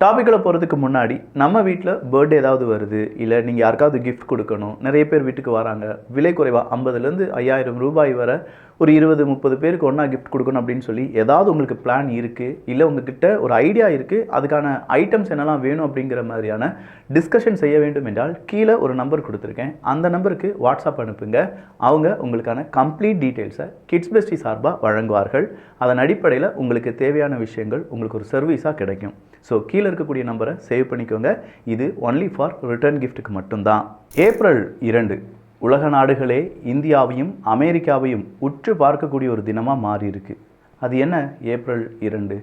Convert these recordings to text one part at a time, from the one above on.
டாப்பிக்கில் போகிறதுக்கு முன்னாடி நம்ம வீட்டில் பர்த்டே ஏதாவது வருது இல்லை நீங்கள் யாருக்காவது கிஃப்ட் கொடுக்கணும் நிறைய பேர் வீட்டுக்கு வராங்க விலை குறைவாக ஐம்பதுலேருந்து ஐயாயிரம் ரூபாய் வரை ஒரு இருபது முப்பது பேருக்கு ஒன்றா கிஃப்ட் கொடுக்கணும் அப்படின்னு சொல்லி ஏதாவது உங்களுக்கு பிளான் இருக்குது இல்லை உங்ககிட்ட ஒரு ஐடியா இருக்குது அதுக்கான ஐட்டம்ஸ் என்னெல்லாம் வேணும் அப்படிங்கிற மாதிரியான டிஸ்கஷன் செய்ய வேண்டும் என்றால் கீழே ஒரு நம்பர் கொடுத்துருக்கேன். அந்த நம்பருக்கு வாட்ஸ்அப் அனுப்புங்க. அவங்க உங்களுக்கான கம்ப்ளீட் டீட்டெயில்ஸை கிட்ஸ் பெஸ்டி சார்பாக வழங்குவார்கள். அதன் அடிப்படையில் உங்களுக்கு தேவையான விஷயங்கள் உங்களுக்கு ஒரு சர்வீஸாக கிடைக்கும். ஸோ கீழே இருக்கக்கூடிய நம்பரை சேவ் பண்ணிக்கோங்க. இது ஒன்லி ஃபார் ரிட்டர்ன் கிஃப்ட்டுக்கு மட்டும்தான். ஏப்ரல் இரண்டு. உலக நாடுகளே இந்தியாவையும் அமெரிக்காவையும் உற்று பார்க்கக்கூடிய ஒரு தினமாக மாறியிருக்கு. அது என்ன? ஏப்ரல் இரண்டு.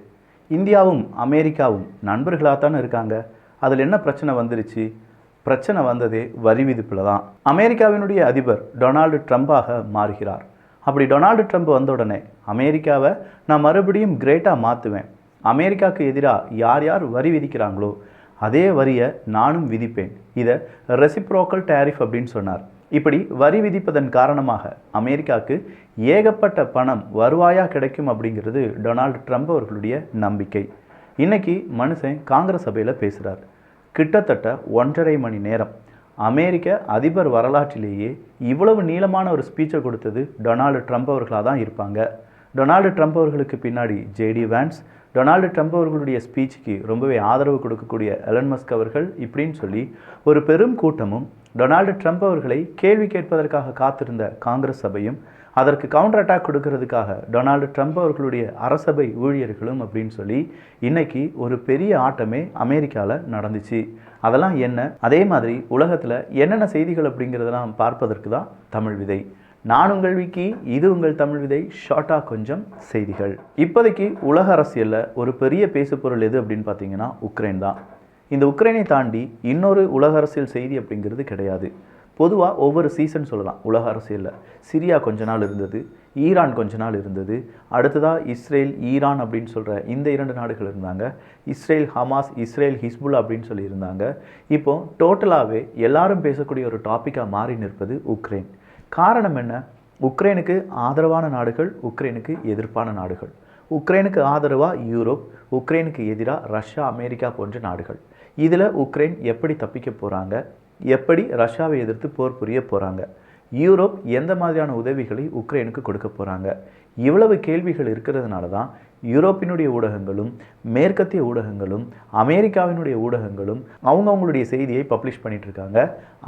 இந்தியாவும் அமெரிக்காவும் நண்பர்களாக தானே இருக்காங்க. அதில் என்ன பிரச்சனை வந்துருச்சு? பிரச்சனை வந்ததே வரி விதிப்பில் தான். அமெரிக்காவினுடைய அதிபர் டொனால்டு ட்ரம்ப்பாக மாறுகிறார். அப்படி டொனால்டு ட்ரம்ப் வந்த உடனே அமெரிக்காவை நான் மறுபடியும் கிரேட்டாக மாற்றுவேன் அமெரிக்காவுக்கு எதிராக யார் யார் வரி விதிக்கிறாங்களோ அதே வரியை நானும் விதிப்பேன். இதை ரெசிப்ரோக்கல் டேரிஃப் அப்படின்னு சொன்னார். இப்படி வரி விதிப்பதன் காரணமாக அமெரிக்காவுக்கு ஏகப்பட்ட பணம் வருவாயாக கிடைக்கும் அப்படிங்கிறது டொனால்டு ட்ரம்ப் அவர்களுடைய நம்பிக்கை. இன்னைக்கு மனுஷன் காங்கிரஸ் சபையில் பேசுகிறார் கிட்டத்தட்ட ஒன்றரை மணி நேரம். அமெரிக்க அதிபர் வரலாற்றிலேயே இவ்வளவு நீளமான ஒரு ஸ்பீச்சை கொடுத்தது டொனால்டு ட்ரம்ப் அவர்களாக தான் இருப்பாங்க. டொனால்டு ட்ரம்ப் அவர்களுக்கு பின்னாடி ஜேடி வேன்ஸ் டொனால்டு ட்ரம்ப் அவர்களுடைய ஸ்பீச்சுக்கு ரொம்பவே ஆதரவு கொடுக்கக்கூடிய எலன் மஸ்க் அவர்கள் இப்படின்னு சொல்லி ஒரு பெரும் கூட்டமும் டொனால்டு ட்ரம்ப் அவர்களை கேள்வி கேட்பதற்காக காத்திருந்த காங்கிரஸ் சபையும் அதற்கு கவுண்டர் அட்டாக் கொடுக்கறதுக்காக டொனால்டு ட்ரம்ப் அவர்களுடைய அரசபை ஊழியர்களும் அப்படின்னு சொல்லி இன்னைக்கு ஒரு பெரிய ஆட்டமே அமெரிக்காவில் நடந்துச்சு. அதெல்லாம் என்ன? அதே மாதிரி உலகத்தில் என்னென்ன செய்திகள் அப்படிங்கிறதெல்லாம் பார்ப்பதற்கு தான் தமிழ் விதை. நான் உங்கள் விக்கி இது உங்கள் தமிழ் விதை ஷார்ட்டாக கொஞ்சம் செய்திகள். இப்போதைக்கு உலக அரசியலில் ஒரு பெரிய பேசுபொருள் எது அப்படின்னு பார்த்தீங்கன்னா உக்ரைன் தான். இந்த உக்ரைனை தாண்டி இன்னொரு உலக அரசியல் செய்தி அப்படிங்கிறது கிடையாது. பொதுவாக ஒவ்வொரு சீசன் சொல்லலாம் உலக அரசியலில். சிரியா கொஞ்ச நாள் இருந்தது ஈரான் கொஞ்ச நாள் இருந்தது. அடுத்ததாக இஸ்ரேல் ஈரான் அப்படின்னு சொல்கிற இந்த இரண்டு நாடுகள் இருந்தாங்க. இஸ்ரேல் ஹமாஸ் இஸ்ரேல் ஹிஸ்புல் அப்படின்னு சொல்லியிருந்தாங்க இப்போது டோட்டலாகவே எல்லாரும் பேசக்கூடிய ஒரு டாப்பிக்காக மாறி நிற்பது உக்ரைன். காரணம் என்ன? உக்ரைனுக்கு ஆதரவான நாடுகள் உக்ரைனுக்கு எதிர்ப்பான நாடுகள். உக்ரைனுக்கு ஆதரவாக யூரோப் உக்ரைனுக்கு எதிராக ரஷ்யா அமெரிக்கா போன்ற நாடுகள். இதில் உக்ரைன் எப்படி தப்பிக்க போகிறாங்க எப்படி ரஷ்யாவை எதிர்த்து போர் புரிய போகிறாங்க யூரோப் எந்த மாதிரியான உதவிகளை உக்ரைனுக்கு கொடுக்க போகிறாங்க இவ்வளவு கேள்விகள் இருக்கிறதுனால தான் யூரோப்பினுடைய ஊடகங்களும் மேற்கத்திய ஊடகங்களும் அமெரிக்காவினுடைய ஊடகங்களும் அவங்கவுங்களுடைய செய்தியை பப்ளிஷ் பண்ணிகிட்ருக்காங்க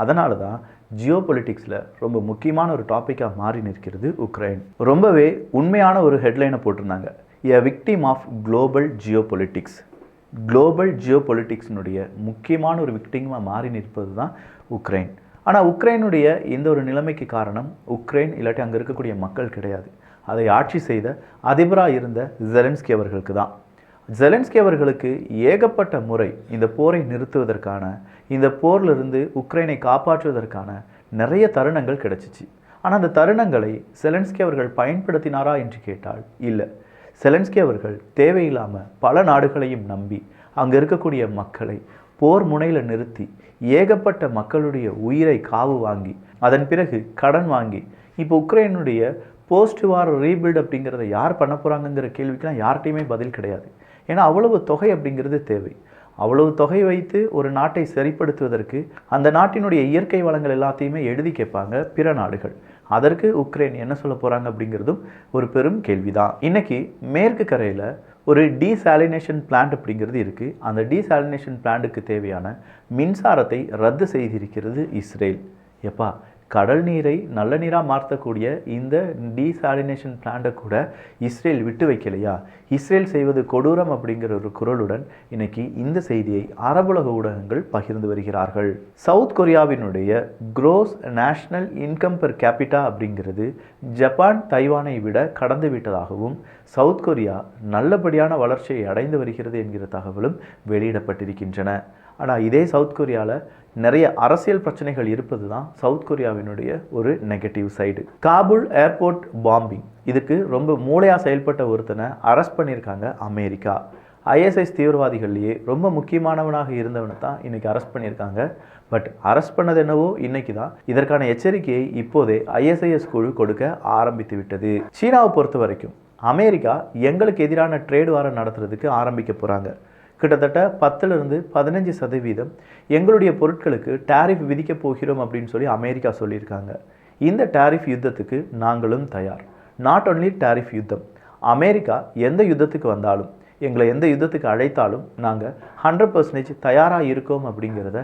அதனால தான் ஜியோ பொலிட்டிக்ஸில் ரொம்ப முக்கியமான ஒரு டாப்பிக்காக மாறி நிற்கிறது உக்ரைன். ரொம்பவே உண்மையான ஒரு ஹெட்லைனை போட்டிருந்தாங்க. A victim of global geo politics global geo பொலிட்டிக்ஸினுடைய முக்கியமான ஒரு விக்டிமாக மாறி நிற்பது தான் உக்ரைன். ஆனால் உக்ரைனுடைய இந்த ஒரு நிலைமைக்கு காரணம் உக்ரைன் இல்லாட்டி அங்கே இருக்கக்கூடிய மக்கள் கிடையாது. அதை ஆட்சி செய்த அதிபராக இருந்த ஜெலன்ஸ்கி அவர்களுக்கு தான். ஜெலன்ஸ்கி அவர்களுக்கு ஏகப்பட்ட முறை இந்த போரை நிறுத்துவதற்கான இந்த போரிலிருந்து உக்ரைனை காப்பாற்றுவதற்கான நிறைய தருணங்கள் கிடைச்சிச்சு. ஆனால் அந்த தருணங்களை செலன்ஸ்கி அவர்கள் பயன்படுத்தினாரா என்று கேட்டால் இல்லை. செலன்ஸ்கி அவர்கள் தேவையில்லாமல் பல நாடுகளையும் நம்பி அங்கே இருக்கக்கூடிய மக்களை போர் முனையில் நிறுத்தி ஏகப்பட்ட மக்களுடைய உயிரை காவு வாங்கி அதன் பிறகு கடன் வாங்கி இப்போ உக்ரைனுடைய போஸ்ட் வார் ரீபில்ட் அப்படிங்கிறத யார் பண்ண போகிறாங்கங்கிற கேள்விக்கெலாம் யார்கிட்டையுமே பதில் கிடையாது. ஏன்னா அவ்வளவு தொகை அப்படிங்கிறது தேவை. அவ்வளவு தொகை வைத்து ஒரு நாட்டை சரிப்படுத்துவதற்கு அந்த நாட்டினுடைய இயற்கை வளங்கள் எல்லாத்தையுமே எழுதி கேட்பாங்க பிற நாடுகள். அதற்கு உக்ரைன் என்ன சொல்ல போகிறாங்க அப்படிங்கிறதும் ஒரு பெரும் கேள்விதான். இன்றைக்கி மேற்கு கரையில் ஒரு டீசாலினேஷன் பிளான்ட் அப்படிங்கிறது இருக்குது அந்த டீசாலினேஷன் பிளான்ட்டுக்கு தேவையான மின்சாரத்தை ரத்து செய்திருக்கிறது இஸ்ரேல். எப்பா கடல் நீரை நல்ல நீராக மாற்றக்கூடிய இந்த டீசாலினேஷன் பிளான்ட்டை கூட இஸ்ரேல் விட்டு வைக்கலையா? இஸ்ரேல் செய்வது கொடூரம் அப்படிங்கிற ஒரு குரலுடன் இன்னைக்கு இந்த செய்தியை அரபுலக ஊடகங்கள் பகிர்ந்து வருகிறார்கள். South கொரியாவினுடைய gross national income per capita அப்படிங்கிறது ஜப்பான் தைவானை விட கடந்து விட்டதாகவும் சவுத் கொரியா நல்லபடியான வளர்ச்சியை அடைந்து வருகிறது என்கிற தகவலும் வெளியிடப்பட்டிருக்கின்றன. ஆனால் இதே சவுத் கொரியாவில் நிறைய அரசியல் பிரச்சனைகள் இருப்பது தான் சவுத் கொரியாவினுடைய ஒரு negative side Kabul airport bombing. இதுக்கு ரொம்ப மூளையாக செயல்பட்ட ஒருத்தனை அரெஸ்ட் பண்ணியிருக்காங்க அமெரிக்கா. ஐஎஸ்ஐஸ் தீவிரவாதிகள்லேயே ரொம்ப முக்கியமானவனாக இருந்தவனை தான் இன்றைக்கி அரெஸ்ட் பண்ணியிருக்காங்க. பட் அரெஸ்ட் பண்ணது என்னவோ இன்னைக்கு தான் இதற்கான எச்சரிக்கையை இப்போதே ஐஎஸ்ஐஎஸ் குழு கொடுக்க ஆரம்பித்து விட்டது. சீனாவை பொறுத்த வரைக்கும் அமெரிக்கா எங்களுக்கு எதிரான ட்ரேட் வாரம் நடத்துறதுக்கு ஆரம்பிக்க போகிறாங்க கிட்டத்தட்ட பத்துலேருந்து பதினஞ்சு சதவீதம் எங்களுடைய பொருட்களுக்கு டேரிஃப் விதிக்கப் போகிறோம் அப்படின்னு சொல்லி அமெரிக்கா சொல்லியிருக்காங்க. இந்த டேரிஃப் யுத்தத்துக்கு நாங்களும் தயார். நாட் ஒன்லி டேரிஃப் யுத்தம் அமெரிக்கா எந்த யுத்தத்துக்கு வந்தாலும் எங்களை எந்த யுத்தத்துக்கு அழைத்தாலும் நாங்கள் ஹண்ட்ரட் பர்சன்டேஜ் தயாராக இருக்கோம் அப்படிங்கிறத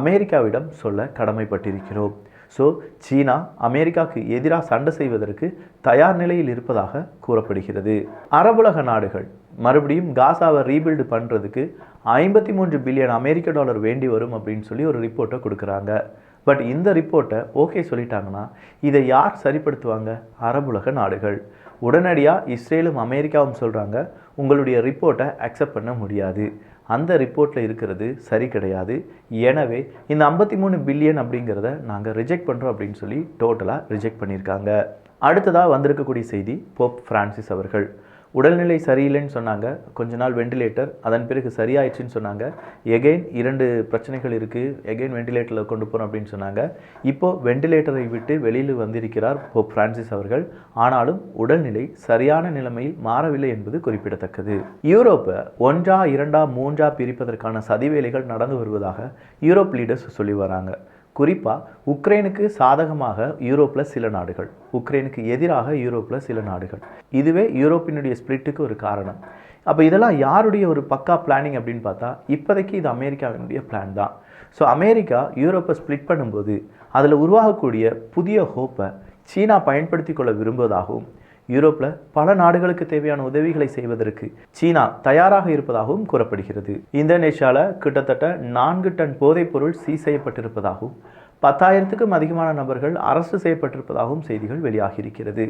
அமெரிக்காவிடம் சொல்ல கடமைப்பட்டிருக்கிறோம். ஸோ சீனா அமெரிக்காவுக்கு எதிராக சண்டை செய்வதற்கு தயார் நிலையில் இருப்பதாக கூறப்படுகிறது. அரபுலக நாடுகள் மறுபடியும் காசாவை ரீபில்டு பண்ணுறதுக்கு ஐம்பத்தி மூன்று பில்லியன் அமெரிக்க டாலர் வேண்டி வரும் அப்படின்னு சொல்லி ஒரு ரிப்போர்ட்டை கொடுக்குறாங்க. பட் இந்த ரிப்போர்ட்டை ஓகே சொல்லிட்டாங்கன்னா இதை யார் சரிப்படுத்துவாங்க? அரபுலக நாடுகள். உடனடியாக இஸ்ரேலும் அமெரிக்காவும் சொல்கிறாங்க உங்களுடைய ரிப்போர்ட்டை அக்செப்ட் பண்ண முடியாது. அந்த ரிப்போர்ட்டில் இருக்கிறது சரி கிடையாது. எனவே இந்த ஐம்பத்தி மூணு பில்லியன் அப்படிங்கிறத நாங்கள் ரிஜெக்ட் பண்ணுறோம் அப்படின்னு சொல்லி டோட்டலாக ரிஜெக்ட் பண்ணியிருக்காங்க. அடுத்ததாக வந்திருக்கக்கூடிய செய்தி போப் பிரான்சிஸ் அவர்கள். உடல்நிலை சரியில்லைன்னு சொன்னாங்க. கொஞ்ச நாள் வெண்டிலேட்டர் அதன் பிறகு சரியாயிடுச்சுன்னு சொன்னாங்க. எகெயின் இரண்டு பிரச்சனைகள் இருக்குது எகெயின் வெண்டிலேட்டரில் கொண்டு போகிறோம் அப்படின்னு சொன்னாங்க. இப்போது வெண்டிலேட்டரை விட்டு வெளியில் வந்திருக்கிறார் போப் பிரான்சிஸ் அவர்கள். ஆனாலும் உடல்நிலை சரியான நிலைமையில் மாறவில்லை என்பது குறிப்பிடத்தக்கது. யூரோப்பை ஒன்றா இரண்டா மூன்றா பிரிப்பதற்கான சதிவேலைகள் நடந்து வருவதாக யூரோப் லீடர்ஸ் சொல்லி வராங்க. குறிப்பாக உக்ரைனுக்கு சாதகமாக யூரோப்பில் சில நாடுகள் உக்ரைனுக்கு எதிராக யூரோப்பில் சில நாடுகள். இதுவே யூரோப்பினுடைய ஸ்பிளிட்டுக்கு ஒரு காரணம். அப்போ இதெல்லாம் யாருடைய ஒரு பக்கா பிளானிங் அப்படின்னு பார்த்தா இப்போதைக்கு இது அமெரிக்காவினுடைய பிளான் தான். ஸோ அமெரிக்கா யூரோப்பை ஸ்ப்ளிட் பண்ணும்போது அதில் உருவாகக்கூடிய புதிய ஹோப்பை சீனா பயன்படுத்தி கொள்ள விரும்புவதாகவும் யூரோப்பில் பல நாடுகளுக்கு தேவையான உதவிகளை செய்வதற்கு சீனா தயாராக இருப்பதாகவும் கூறப்படுகிறது. இந்தோனேஷியாவில் கிட்டத்தட்ட நான்கு டன் போதைப்பொருள் சீஸ் செய்யப்பட்டிருப்பதாகவும் பத்தாயிரத்துக்கும் அதிகமான நபர்கள் அரசு செய்யப்பட்டிருப்பதாகவும் செய்திகள் வெளியாகியிருக்கிறது.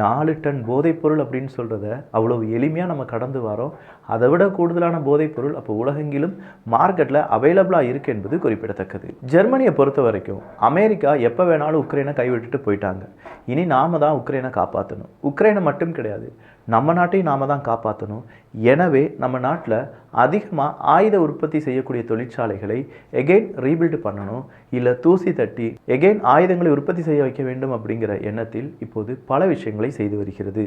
நாலு டன் போதைப்பொருள் அப்படின்னு சொல்கிறத அவ்வளவு எளிமையாக நம்ம கடந்து வரோம். அதை விட கூடுதலான போதைப்பொருள் அப்போ உலகெங்கிலும் மார்க்கெட்டில் அவைலபிளாக இருக்குது என்பது குறிப்பிடத்தக்கது. ஜெர்மனியை பொறுத்த வரைக்கும் அமெரிக்கா எப்போ வேணாலும் உக்ரைனை கைவிட்டுட்டு போயிட்டாங்க. இனி நாம தான் உக்ரைனை காப்பாற்றணும் உக்ரைனை மட்டும் கிடையாது. நம்ம நாட்டையும் நாம தான் காப்பாற்றணும் எனவே நம்ம நாட்டில் அதிகமாக ஆயுத உற்பத்தி செய்யக்கூடிய தொழிற்சாலைகளை எகெயின் ரீபில்டு பண்ணணும் இல்லை தூசி தட்டி எகெயின் ஆயுதங்களை உற்பத்தி செய்ய வைக்க வேண்டும் அப்படிங்கிற எண்ணத்தில் இப்போது பல விஷயங்களை செய்து வருகிறது.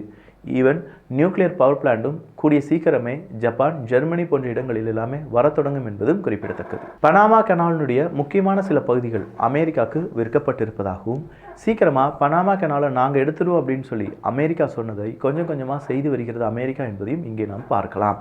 ஈவன் நியூக்ளியர் பவர் பிளான்ட்டும் கூடிய சீக்கிரமே ஜப்பான் ஜெர்மனி போன்ற இடங்களில் எல்லாமே வரத் தொடங்கும் என்பதும் குறிப்பிடத்தக்கது. பனாமா கனாலினுடைய முக்கியமான சில பகுதிகள் அமெரிக்காவுக்கு விற்கப்பட்டிருப்பதாகவும் சீக்கிரமாக பனாமா கனாலை நாங்கள் எடுத்துருவோம் அப்படின்னு சொல்லி அமெரிக்கா சொன்னதை கொஞ்சம் கொஞ்சமாக செய்து வருகிறது அமெரிக்கா என்பதையும் இங்கே நாம் பார்க்கலாம்.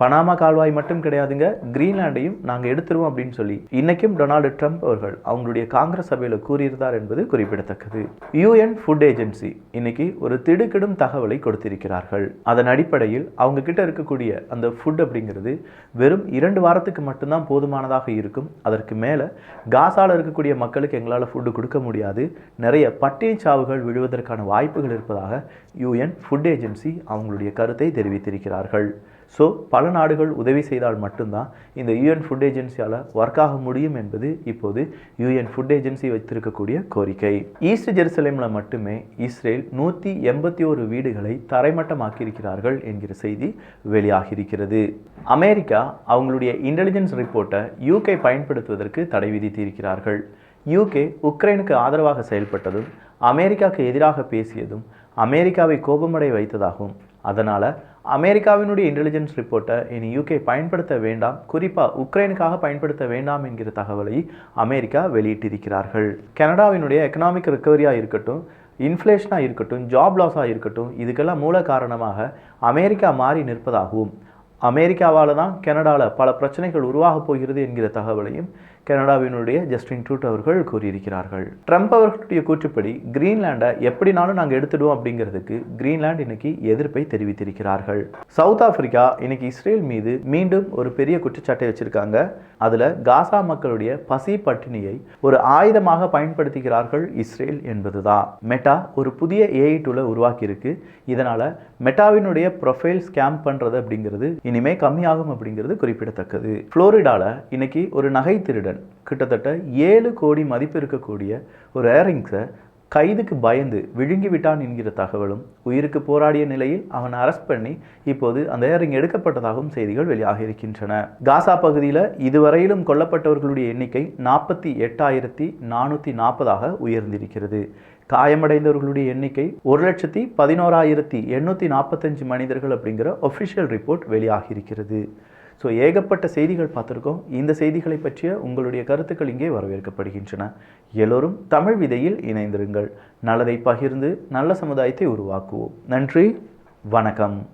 பனாமா கால்வாய் மட்டும் கிடையாதுங்க. கிரீன்லாண்டையும் நாங்கள் எடுத்துருவோம் அப்படின்னு சொல்லி இன்னைக்கும் டொனால்டு ட்ரம்ப் அவர்கள் அவங்களுடைய காங்கிரஸ் சபையில் கூறியிருந்தார் என்பது குறிப்பிடத்தக்கது. யூஎன் ஃபுட் ஏஜென்சி இன்னைக்கு ஒரு திடுக்கிடும் தகவலை கொடுத்திருக்கிறார்கள். அதன் அடிப்படையில் அவங்க கிட்ட இருக்கக்கூடிய அந்த ஃபுட் அப்படிங்கிறது வெறும் இரண்டு வாரத்துக்கு மட்டும்தான் போதுமானதாக இருக்கும். அதற்கு மேலே காசால் இருக்கக்கூடிய மக்களுக்கு எங்களால் ஃபுட்டு கொடுக்க முடியாது. நிறைய பட்டினி சாவுகள் விழுவதற்கான வாய்ப்புகள் இருப்பதாக யூஎன் ஃபுட் ஏஜென்சி அவங்களுடைய கருத்தை தெரிவித்திருக்கிறார்கள். ஸோ பல நாடுகள் உதவி செய்தால் மட்டும்தான் இந்த யூஎன் ஃபுட் ஏஜென்சியால் ஒர்க் ஆக முடியும் என்பது இப்போது யூஎன் ஃபுட் ஏஜென்சி வைத்திருக்கக்கூடிய கோரிக்கை. ஈஸ்ட் ஜெருசலேமில் மட்டுமே இஸ்ரேல் நூற்றி எண்பத்தி ஒரு வீடுகளை தரைமட்டமாக்கியிருக்கிறார்கள் என்கிற செய்தி வெளியாகியிருக்கிறது. அமெரிக்கா அவங்களுடைய இன்டெலிஜென்ஸ் ரிப்போர்ட்டை யூகே பயன்படுத்துவதற்கு தடை விதித்திருக்கிறார்கள். யூகே உக்ரைனுக்கு ஆதரவாக செயல்பட்டதும் அமெரிக்காவுக்கு எதிராக பேசியதும் அமெரிக்காவை கோபமடை வைத்ததாகவும் அதனால் அமெரிக்காவினுடைய இன்டெலிஜென்ஸ் ரிப்போர்ட்டை இனி யூகே பயன்படுத்த வேண்டாம். குறிப்பாக உக்ரைனுக்காக பயன்படுத்த வேண்டாம் என்கிற தகவலை அமெரிக்கா வெளியிட்டிருக்கிறார்கள். கனடாவினுடைய எக்கனாமிக் ரிக்கவரியாக இருக்கட்டும் இன்ஃப்ளேஷனாக இருக்கட்டும் ஜாப் லாஸாக இருக்கட்டும் இதுக்கெல்லாம் மூல காரணமாக அமெரிக்கா மாறி நிற்பதாகவும் அமெரிக்காவால் தான் கனடாவில் பல பிரச்சனைகள் உருவாகப் போகிறது என்கிற தகவலையும் கனடாவினுடைய ஜஸ்டின் ட்ரூட் அவர்கள் கூறியிருக்கிறார்கள். ட்ரம்ப் அவர்களுடைய கூற்றுப்படி கிரீன்லாண்டை எப்படினாலும் நாங்கள் எடுத்துடுவோம் அப்படிங்கிறதுக்கு கிரீன்லாந்து இன்னைக்கு எதிர்ப்பை தெரிவித்திருக்கிறார்கள். சவுத் ஆப்பிரிக்கா இன்னைக்கு இஸ்ரேல் மீது மீண்டும் ஒரு பெரிய குற்றச்சாட்டை வச்சிருக்காங்க. அதில் காசா மக்களுடைய பசி பட்டினியை ஒரு ஆயுதமாக பயன்படுத்துகிறார்கள் இஸ்ரேல் என்பதுதான். மெட்டா ஒரு புதிய ஏஐ டூலை உருவாக்கியிருக்கு. இதனால் மெட்டாவினுடைய ப்ரொஃபைல் ஸ்கேம் பண்ணுறது அப்படிங்கிறது இனிமே கம்மியாகும் அப்படிங்கிறது குறிப்பிடத்தக்கது. ஃப்ளோரிடாவில் இன்னைக்கு ஒரு நகை திருடன் கிட்டத்தட்ட ஏழு கோடி மதிப்பு இருக்கக்கூடிய ஒரு ஏரிங்ஸை கைதுக்கு பயந்து விழுங்கி விட்டான் என்கிற தகவலும் உயிருக்கு போராடிய நிலையில் அவன் அரெஸ்ட் பண்ணி இப்போது அந்த ஏரிங் எடுக்கப்பட்டதாகவும் செய்திகள் வெளியாக இருக்கின்றன காசா பகுதியில் இதுவரையிலும் கொல்லப்பட்டவர்களுடைய எண்ணிக்கை நாற்பத்தி எட்டாயிரத்தி நானூற்றி நாற்பதாக உயர்ந்திருக்கிறது. காயமடைந்தவர்களுடைய எண்ணிக்கை ஒரு லட்சத்தி பதினோராயிரத்தி எண்ணூற்றி நாற்பத்தஞ்சு மனிதர்கள் அப்படிங்கிற ஒஃபிஷியல் ரிப்போர்ட் வெளியாகியிருக்கிறது. ஸோ ஏகப்பட்ட செய்திகள் பார்த்துருக்கோம். இந்த செய்திகளை பற்றிய உங்களுடைய கருத்துக்கள் இங்கே வரவேற்கப்படுகின்றன. எல்லோரும் தமிழ் விதையில் இணைந்திருங்கள். நல்லதை பகிர்ந்து நல்ல சமுதாயத்தை உருவாக்குவோம். நன்றி. வணக்கம்.